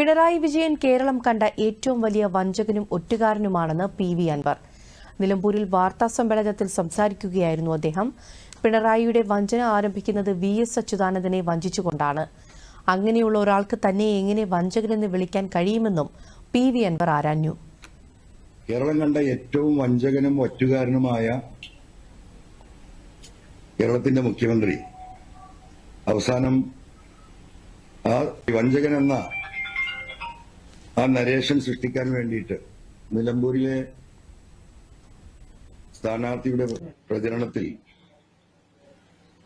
പിണറായി വിജയൻ കേരളം കണ്ട ഏറ്റവും വലിയ വഞ്ചകനും ഒറ്റുകാരനുമാണെന്ന് പി വി അൻവർ. നിലമ്പൂരിൽ വാർത്താ സമ്മേളനത്തിൽ സംസാരിക്കുകയായിരുന്നു അദ്ദേഹം. പിണറായിയുടെ വഞ്ചന ആരംഭിക്കുന്നത് വി എസ് അച്യുതാനന്ദനെ വഞ്ചിച്ചുകൊണ്ടാണ്. അങ്ങനെയുള്ള ഒരാൾക്ക് തന്നെ എങ്ങനെ വഞ്ചകനെന്ന് വിളിക്കാൻ കഴിയുമെന്നും പി വി അൻവർ ആരാഞ്ഞു. കേരളം കണ്ട ഏറ്റവും വഞ്ചകനും ഒറ്റുകാരനുമായ കേരളത്തിന്റെ മുഖ്യമന്ത്രി. അവസാനം ആ വഞ്ചകൻ എന്ന ആ നരേഷൻ സൃഷ്ടിക്കാൻ വേണ്ടിയിട്ട് നിലമ്പൂരിലെ സ്ഥാനാർത്ഥിയുടെ പ്രചരണത്തിൽ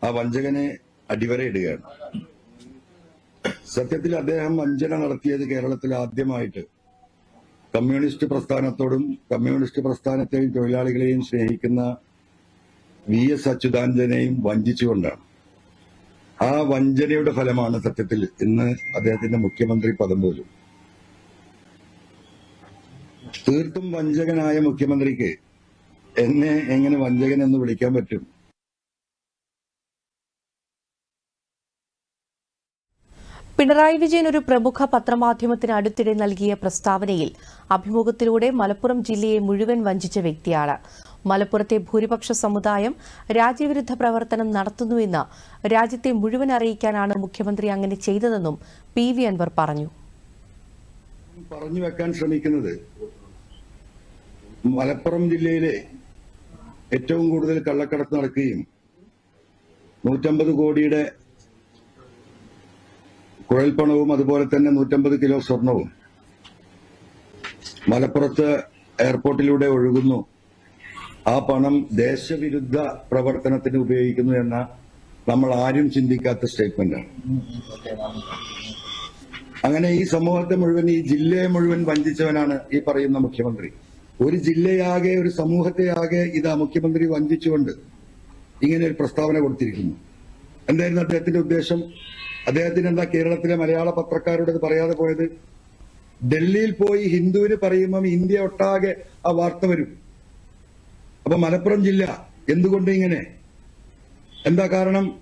ആ വഞ്ചകനെ അടിവരയിടുകയാണ്. സത്യത്തിൽ അദ്ദേഹം വഞ്ചന നടത്തിയത് കേരളത്തിൽ ആദ്യമായിട്ട്. കമ്മ്യൂണിസ്റ്റ് പ്രസ്ഥാനത്തോടും കമ്മ്യൂണിസ്റ്റ് പ്രസ്ഥാനത്തെയും തൊഴിലാളികളെയും സ്നേഹിക്കുന്ന വി എസ് അച്യുതാനന്ദനെയും വഞ്ചിച്ചുകൊണ്ടാണ്. ആ വഞ്ചനയുടെ ഫലമാണ് സത്യത്തിൽ ഇന്ന് അദ്ദേഹത്തിന്റെ മുഖ്യമന്ത്രി പദം പോലും. തീർത്തും വഞ്ചകനായ മുഖ്യമന്ത്രിക്ക് എന്നെ എങ്ങനെ വഞ്ചകൻ എന്ന് വിളിക്കാൻ പറ്റും? പിണറായി വിജയൻ ഒരു പ്രമുഖ പത്രമാധ്യമത്തിന് അടുത്തിടെ നൽകിയ പ്രസ്താവനയിൽ അഭിമുഖത്തിലൂടെ മലപ്പുറം ജില്ലയെ മുഴുവൻ വഞ്ചിച്ച വ്യക്തിയാണ്. മലപ്പുറത്തെ ഭൂരിപക്ഷ സമുദായം രാജ്യവിരുദ്ധ പ്രവർത്തനം നടത്തുന്നുവെന്ന് രാജ്യത്തെ മുഴുവൻ അറിയിക്കാനാണ് മുഖ്യമന്ത്രി അങ്ങനെ ചെയ്തതെന്നും പി വി അൻവർ പറഞ്ഞു. പറഞ്ഞു വെക്കാൻ ശ്രമിക്കുന്നത് മലപ്പുറം ജില്ലയിലെ ഏറ്റവും കൂടുതൽ കള്ളക്കടത്ത് നടക്കുകയും നൂറ്റമ്പത് കോടിയുടെ കുഴൽപ്പണവും അതുപോലെ തന്നെ നൂറ്റമ്പത് കിലോ സ്വർണവും മലപ്പുറത്ത് എയർപോർട്ടിലൂടെ ഒഴുകുന്നു. ആ പണം ദേശവിരുദ്ധ പ്രവർത്തനത്തിന് ഉപയോഗിക്കുന്നു എന്ന നമ്മൾ ആരും ചിന്തിക്കാത്ത സ്റ്റേറ്റ്മെന്റാണ് അങ്ങനെ ഈ സമൂഹത്തെ മുഴുവൻ ഈ ജില്ലയെ മുഴുവൻ വഞ്ചിച്ചവനാണ് ഈ പറയുന്ന മുഖ്യമന്ത്രി. ഒരു ജില്ലയാകെ ഒരു സമൂഹത്തെയാകെ ഇതാ മുഖ്യമന്ത്രി വഞ്ചിച്ചുകൊണ്ട് ഇങ്ങനെ ഒരു പ്രസ്താവന കൊടുത്തിരിക്കുന്നു. എന്തായിരുന്നു അദ്ദേഹത്തിന്റെ ഉദ്ദേശം? അദ്ദേഹത്തിന് എന്താ കേരളത്തിലെ മലയാള പത്രക്കാരോട് പറയാതെ പോയത്? ഡൽഹിയിൽ പോയി ഹിന്ദുവിന് പറയുമ്പം ഇന്ത്യ ഒട്ടാകെ ആ വാർത്ത വരും. അപ്പൊ മലപ്പുറം ജില്ല എന്തുകൊണ്ട് ഇങ്ങനെ? എന്താ കാരണം?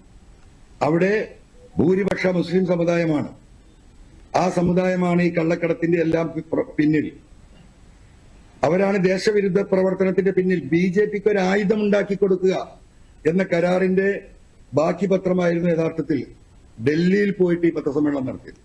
അവിടെ ഭൂരിപക്ഷ മുസ്ലിം സമുദായമാണ്. ആ സമുദായമാണ് ഈ കള്ളക്കടത്തിന്റെ എല്ലാം പിന്നിൽ. അവരാണ് ദേശവിരുദ്ധ പ്രവർത്തനത്തിന്റെ പിന്നിൽ ബി ജെ പിക്ക് ഒരു ആയുധം ഉണ്ടാക്കി കൊടുക്കുക എന്ന കരാറിന്റെ ബാക്കി പത്രമായിരുന്നു യഥാർത്ഥത്തിൽ ഡൽഹിയിൽ പോയിട്ട് ഈ പത്രസമ്മേളനം നടത്തിയത്.